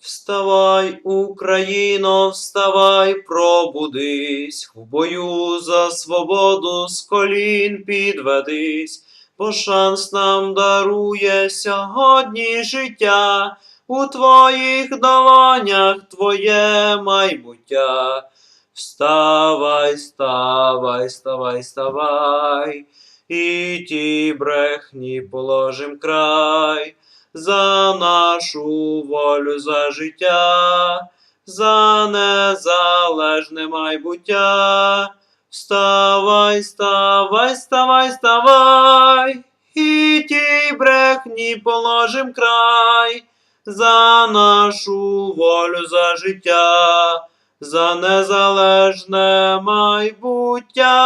Вставай, Україно, вставай, пробудись, в бою за свободу з колін підведись, бо шанс нам дарує сьогодні життя, у твоїх долонях твоє майбуття. Вставай, вставай, вставай, вставай, і ті брехні положим край за нашу волю, за життя, за незалежне майбуття. Вставай, вставай, вставай, вставай, і тій брехні положим край, за нашу волю, за життя, за незалежне майбуття.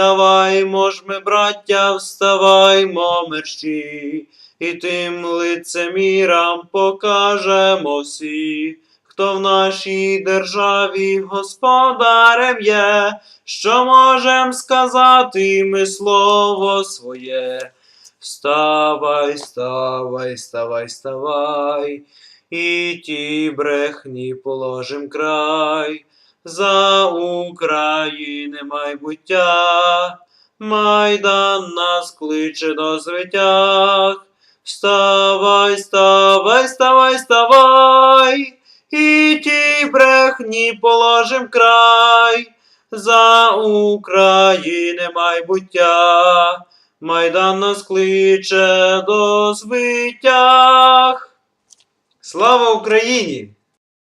Вставаймо ж ми, браття, вставаймо мерщі, і тим лицемірам покажемо всі, хто в нашій державі господарем є, що можем сказати ми слово своє. Вставай, вставай, вставай, вставай, і ті брехні положим край. За України майбуття, Майдан нас кличе до звитяг. Вставай, вставай, вставай, вставай, і ті брехні положим край. За України майбуття, Майдан нас кличе до звитяг. Слава Україні!